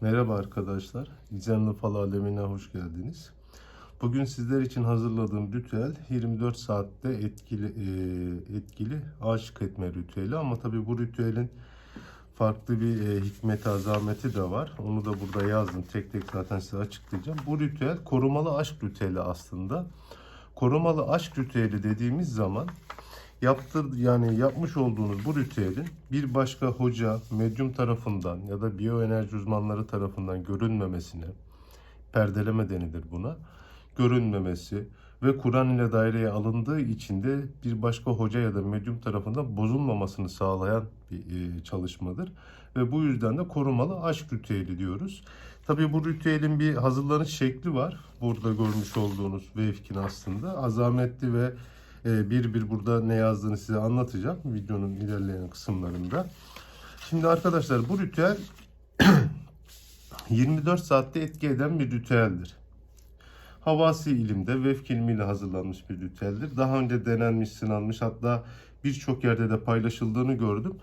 Merhaba arkadaşlar. Gizemli Fal Alemine hoş geldiniz. Bugün sizler için hazırladığım ritüel 24 saatte etkili e, etkili aşık etme ritüeli ama tabi bu ritüelin farklı bir e, hikmeti azameti de var. Onu da burada yazdım. Tek tek zaten size açıklayacağım. Bu ritüel korumalı aşk ritüeli aslında. Korumalı aşk ritüeli dediğimiz zaman yaptır yani yapmış olduğunuz bu ritüelin bir başka hoca, medyum tarafından ya da biyoenerji uzmanları tarafından görünmemesine, perdeleme denilir buna, görünmemesi ve Kur'an ile daireye alındığı için de bir başka hoca ya da medyum tarafından bozulmamasını sağlayan bir e, çalışmadır. Ve bu yüzden de korumalı aşk ritüeli diyoruz. Tabii bu ritüelin bir hazırlanış şekli var. Burada görmüş olduğunuz Vefkin aslında azametli ve bir bir burada ne yazdığını size anlatacağım videonun ilerleyen kısımlarında. Şimdi arkadaşlar bu ritüel 24 saatte etki eden bir ritüeldir. Havasi ilimde Vefk ilmiyle hazırlanmış bir ritüeldir. Daha önce denenmiş, sınanmış hatta birçok yerde de paylaşıldığını gördüm.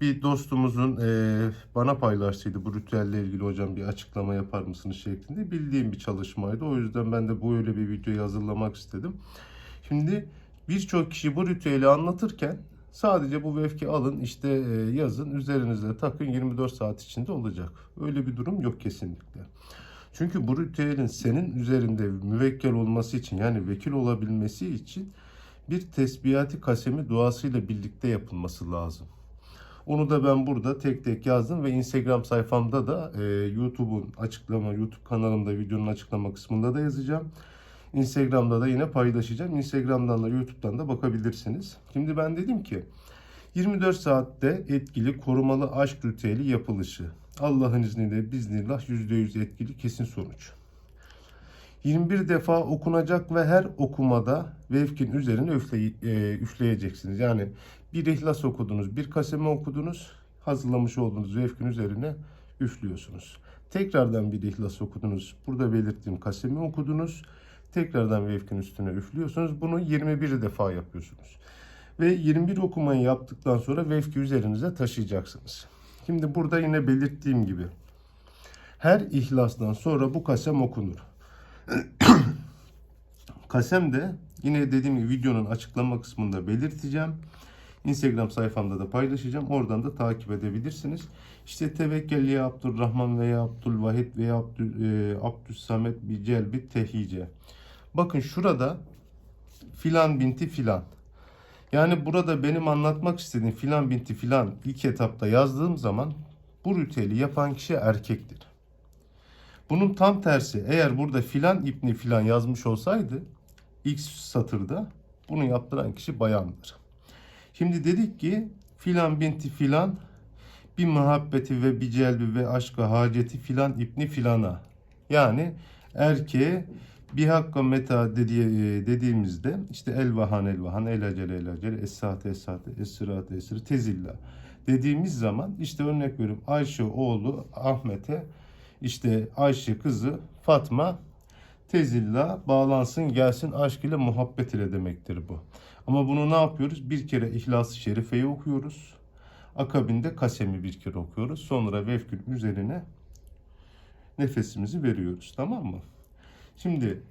Bir dostumuzun e, bana paylaştıydı bu ritüelle ilgili hocam bir açıklama yapar mısınız şeklinde. Bildiğim bir çalışmaydı. O yüzden ben de böyle bir videoyu hazırlamak istedim. Şimdi birçok kişi bu ritüeli anlatırken sadece bu vefki alın işte e, yazın üzerinize takın 24 saat içinde olacak. Öyle bir durum yok kesinlikle. Çünkü bu ritüelin senin üzerinde müvekkel olması için yani vekil olabilmesi için bir tesbihati kasemi duasıyla birlikte yapılması lazım. Onu da ben burada tek tek yazdım ve Instagram sayfamda da e, YouTube'un açıklama, YouTube kanalımda videonun açıklama kısmında da yazacağım. Instagram'da da yine paylaşacağım. Instagram'dan da YouTube'dan da bakabilirsiniz. Şimdi ben dedim ki 24 saatte etkili korumalı aşk ritüeli yapılışı. Allah'ın izniyle biznillah %100 etkili kesin sonuç. 21 defa okunacak ve her okumada vefkin üzerine üfley- e, üfleyeceksiniz. Yani bir ihlas okudunuz, bir kaseme okudunuz, hazırlamış olduğunuz vefkin üzerine üflüyorsunuz. Tekrardan bir ihlas okudunuz, burada belirttiğim kasemi okudunuz, tekrardan vefkin üstüne üflüyorsunuz. Bunu 21 defa yapıyorsunuz. Ve 21 okumayı yaptıktan sonra vefki üzerinize taşıyacaksınız. Şimdi burada yine belirttiğim gibi her ihlasdan sonra bu kasem okunur. kasem de yine dediğim gibi videonun açıklama kısmında belirteceğim. Instagram sayfamda da paylaşacağım. Oradan da takip edebilirsiniz. İşte tevekkeli Abdurrahman veya Abdülvahid veya Abdül, e, Abdüssamet bir celbi tehice. Bakın şurada filan binti filan. Yani burada benim anlatmak istediğim filan binti filan ilk etapta yazdığım zaman bu ritüeli yapan kişi erkektir. Bunun tam tersi eğer burada filan ipni filan yazmış olsaydı ilk satırda bunu yaptıran kişi bayandır. Şimdi dedik ki filan binti filan bir muhabbeti ve bir celbi ve aşka haceti filan ipni filana. Yani erkeğe bir hakka meta dediği, e, dediğimizde işte elvahan elvahan elacele elacele esate esate esirate esir tezilla dediğimiz zaman işte örnek veriyorum Ayşe oğlu Ahmet'e işte Ayşe kızı Fatma tezilla bağlansın gelsin aşk ile muhabbet ile demektir bu. Ama bunu ne yapıyoruz? Bir kere İhlas-ı Şerife'yi okuyoruz. Akabinde kasemi bir kere okuyoruz. Sonra vefkün üzerine nefesimizi veriyoruz. Tamam mı? Şimdi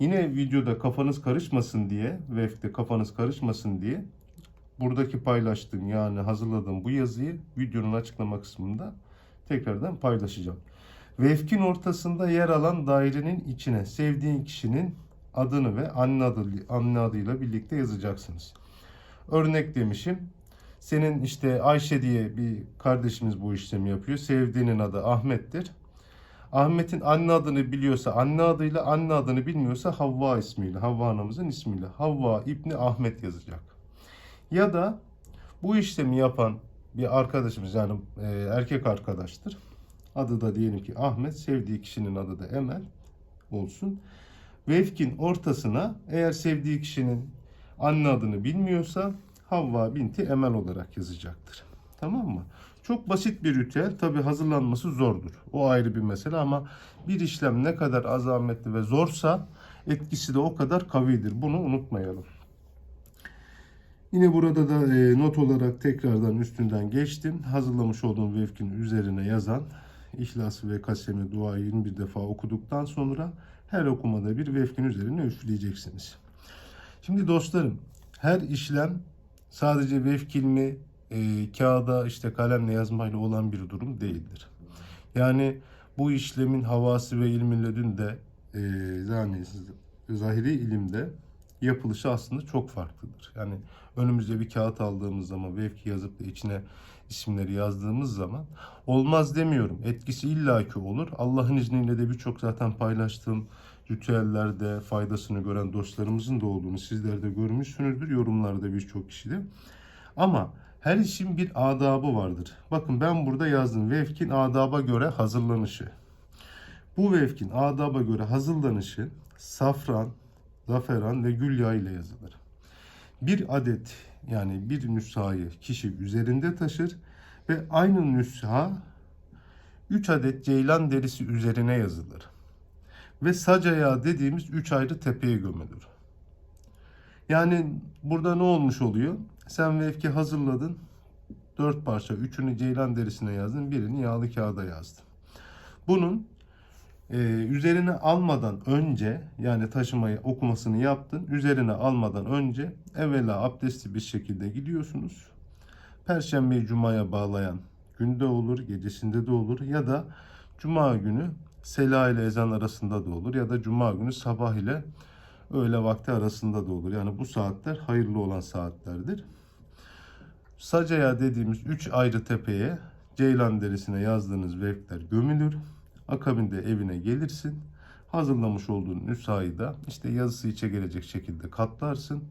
yine videoda kafanız karışmasın diye, vefte kafanız karışmasın diye buradaki paylaştığım yani hazırladığım bu yazıyı videonun açıklama kısmında tekrardan paylaşacağım. Vefkin ortasında yer alan dairenin içine sevdiğin kişinin adını ve anne, adı, anne adıyla birlikte yazacaksınız. Örnek demişim. Senin işte Ayşe diye bir kardeşimiz bu işlemi yapıyor. Sevdiğinin adı Ahmet'tir. Ahmet'in anne adını biliyorsa anne adıyla, anne adını bilmiyorsa Havva ismiyle, Havva anamızın ismiyle. Havva İbni Ahmet yazacak. Ya da bu işlemi yapan bir arkadaşımız yani e, erkek arkadaştır. Adı da diyelim ki Ahmet, sevdiği kişinin adı da Emel olsun. Vefkin ortasına eğer sevdiği kişinin anne adını bilmiyorsa Havva binti Emel olarak yazacaktır. Tamam mı? Çok basit bir ritüel. Tabi hazırlanması zordur. O ayrı bir mesele ama bir işlem ne kadar azametli ve zorsa etkisi de o kadar kavidir. Bunu unutmayalım. Yine burada da e, not olarak tekrardan üstünden geçtim. Hazırlamış olduğum vefkin üzerine yazan İhlası ve kasemi duayı 21 defa okuduktan sonra her okumada bir vefkin üzerine üfleyeceksiniz. Şimdi dostlarım her işlem sadece vefk ilmi e, kağıda işte kalemle yazmayla olan bir durum değildir. Yani bu işlemin havası ve ilmi ledün de e, yani zahiri ilimde yapılışı aslında çok farklıdır. Yani önümüzde bir kağıt aldığımız zaman vefki yazıp da içine isimleri yazdığımız zaman olmaz demiyorum. Etkisi illaki olur. Allah'ın izniyle de birçok zaten paylaştığım ritüellerde faydasını gören dostlarımızın da olduğunu sizler de görmüşsünüzdür. Yorumlarda birçok kişi de. Ama her işin bir adabı vardır. Bakın ben burada yazdım. Vefkin adaba göre hazırlanışı. Bu vefkin adaba göre hazırlanışı safran, zaferan ve gül yağı ile yazılır. Bir adet yani bir nüshayı kişi üzerinde taşır ve aynı nüsha 3 adet ceylan derisi üzerine yazılır. Ve sac ayağı dediğimiz 3 ayrı tepeye gömülür. Yani burada ne olmuş oluyor? Sen vefki hazırladın. 4 parça, üçünü ceylan derisine yazdın, birini yağlı kağıda yazdın. Bunun e, üzerine almadan önce yani taşımayı okumasını yaptın. Üzerine almadan önce evvela abdestli bir şekilde gidiyorsunuz. Perşembeyi cumaya bağlayan günde olur, gecesinde de olur ya da cuma günü sela ile ezan arasında da olur ya da cuma günü sabah ile öğle vakti arasında da olur. Yani bu saatler hayırlı olan saatlerdir. Sacaya dediğimiz üç ayrı tepeye ceylan derisine yazdığınız vefkler gömülür. Akabinde evine gelirsin. Hazırlamış olduğun nüshayı da işte yazısı içe gelecek şekilde katlarsın.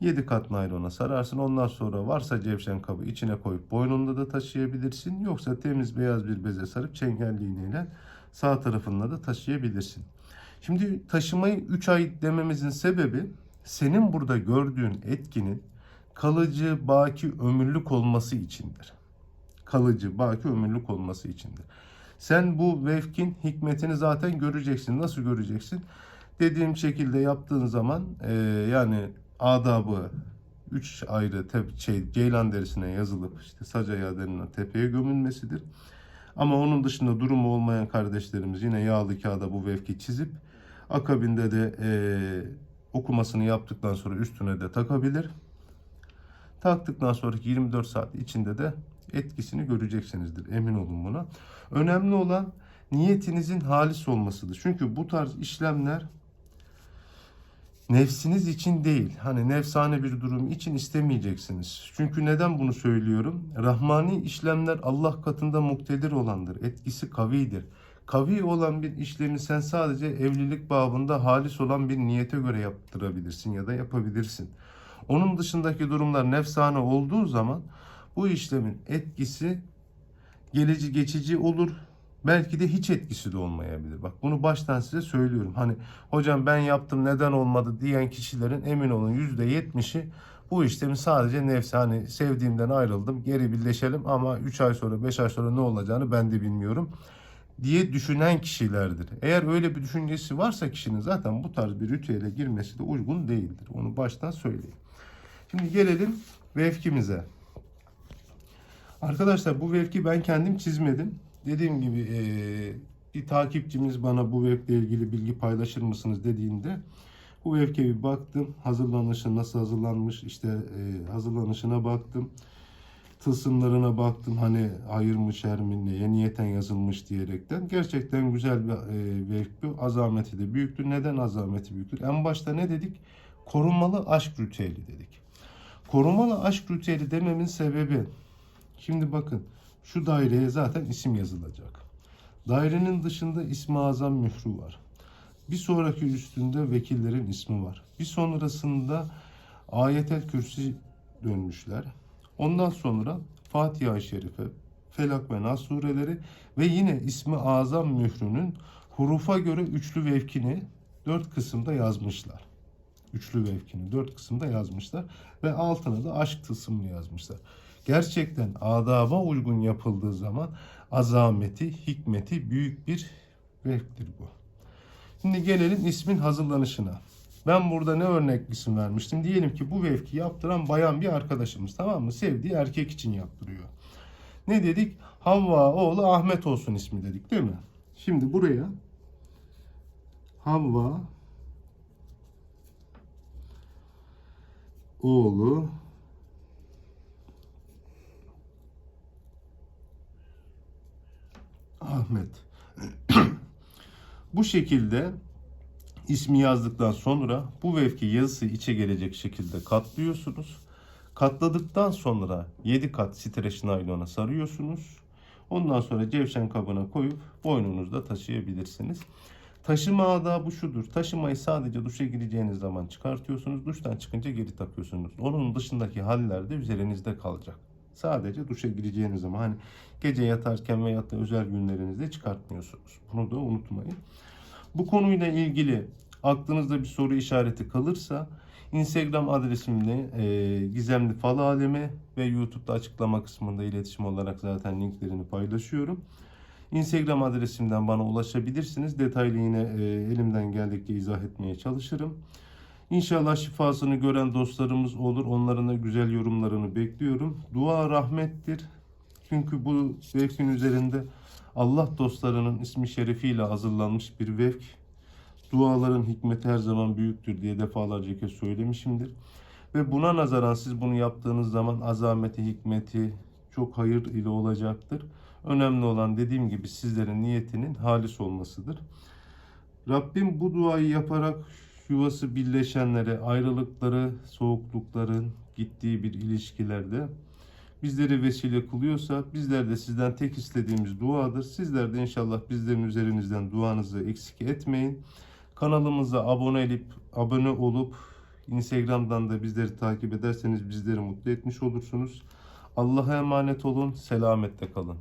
7 kat naylona sararsın. Ondan sonra varsa cevşen kabı içine koyup boynunda da taşıyabilirsin. Yoksa temiz beyaz bir beze sarıp çengelli iğneyle sağ tarafında da taşıyabilirsin. Şimdi taşımayı 3 ay dememizin sebebi senin burada gördüğün etkinin kalıcı, baki, ömürlük olması içindir. Kalıcı, baki, ömürlük olması içindir. Sen bu vefkin hikmetini zaten göreceksin. Nasıl göreceksin? Dediğim şekilde yaptığın zaman e, yani adabı üç ayrı te- şey ceylan derisine yazılıp işte sac ayağı tepeye gömülmesidir. Ama onun dışında durumu olmayan kardeşlerimiz yine yağlı kağıda bu vefki çizip akabinde de e, okumasını yaptıktan sonra üstüne de takabilir. Taktıktan sonraki 24 saat içinde de etkisini göreceksinizdir. Emin olun buna. Önemli olan niyetinizin halis olmasıdır. Çünkü bu tarz işlemler nefsiniz için değil. Hani nefsane bir durum için istemeyeceksiniz. Çünkü neden bunu söylüyorum? Rahmani işlemler Allah katında muktedir olandır. Etkisi kavidir. Kavi olan bir işlemi sen sadece evlilik babında halis olan bir niyete göre yaptırabilirsin ya da yapabilirsin. Onun dışındaki durumlar nefsane olduğu zaman bu işlemin etkisi geleci geçici olur. Belki de hiç etkisi de olmayabilir. Bak bunu baştan size söylüyorum. Hani hocam ben yaptım neden olmadı diyen kişilerin emin olun %70'i bu işlemi sadece nefsi hani sevdiğimden ayrıldım geri birleşelim ama 3 ay sonra 5 ay sonra ne olacağını ben de bilmiyorum diye düşünen kişilerdir. Eğer öyle bir düşüncesi varsa kişinin zaten bu tarz bir ritüele girmesi de uygun değildir. Onu baştan söyleyeyim. Şimdi gelelim vefkimize. Arkadaşlar bu vefki ben kendim çizmedim. Dediğim gibi e, bir takipçimiz bana bu vefle ilgili bilgi paylaşır mısınız dediğinde bu vefke bir baktım. Hazırlanışı nasıl hazırlanmış işte e, hazırlanışına baktım. Tılsımlarına baktım hani hayır mı şer mi neye niyeten yazılmış diyerekten. Gerçekten güzel bir e, vefk bu. Azameti de büyüktür. Neden azameti büyüktür? En başta ne dedik? Korunmalı aşk ritüeli dedik. Korumalı aşk ritüeli dememin sebebi şimdi bakın şu daireye zaten isim yazılacak. Dairenin dışında ismi azam mührü var. Bir sonraki üstünde vekillerin ismi var. Bir sonrasında ayetel kürsi dönmüşler. Ondan sonra Fatiha-i Şerife, Felak ve Nas sureleri ve yine ismi azam mührünün hurufa göre üçlü vevkini dört kısımda yazmışlar üçlü vevkini dört kısımda yazmışlar ve altına da aşk tılsımını yazmışlar. Gerçekten adaba uygun yapıldığı zaman azameti, hikmeti büyük bir vevktir bu. Şimdi gelelim ismin hazırlanışına. Ben burada ne örnek isim vermiştim? Diyelim ki bu vevki yaptıran bayan bir arkadaşımız tamam mı? Sevdiği erkek için yaptırıyor. Ne dedik? Havva oğlu Ahmet olsun ismi dedik değil mi? Şimdi buraya Havva oğlu Ahmet. Bu şekilde ismi yazdıktan sonra bu vevki yazısı içe gelecek şekilde katlıyorsunuz. Katladıktan sonra 7 kat streç naylona sarıyorsunuz. Ondan sonra cevşen kabına koyup boynunuzda taşıyabilirsiniz. Taşıma adabı şudur. Taşımayı sadece duşa gireceğiniz zaman çıkartıyorsunuz. Duştan çıkınca geri takıyorsunuz. Onun dışındaki haller de üzerinizde kalacak. Sadece duşa gireceğiniz zaman hani gece yatarken veya da özel günlerinizde çıkartmıyorsunuz. Bunu da unutmayın. Bu konuyla ilgili aklınızda bir soru işareti kalırsa Instagram adresimle e, Gizemli Fal Alemi ve YouTube'da açıklama kısmında iletişim olarak zaten linklerini paylaşıyorum. Instagram adresimden bana ulaşabilirsiniz. Detaylı yine e, elimden geldikçe izah etmeye çalışırım. İnşallah şifasını gören dostlarımız olur. Onların da güzel yorumlarını bekliyorum. Dua rahmettir. Çünkü bu vefkin üzerinde Allah dostlarının ismi şerefiyle hazırlanmış bir vefk. Duaların hikmeti her zaman büyüktür diye defalarca kez söylemişimdir. Ve buna nazaran siz bunu yaptığınız zaman azameti, hikmeti çok hayır ile olacaktır. Önemli olan dediğim gibi sizlerin niyetinin halis olmasıdır. Rabbim bu duayı yaparak yuvası birleşenlere, ayrılıkları, soğuklukların gittiği bir ilişkilerde bizleri vesile kılıyorsa bizler de sizden tek istediğimiz duadır. Sizler de inşallah bizlerin üzerinizden duanızı eksik etmeyin. Kanalımıza abone edip abone olup Instagram'dan da bizleri takip ederseniz bizleri mutlu etmiş olursunuz. Allah'a emanet olun. Selametle kalın.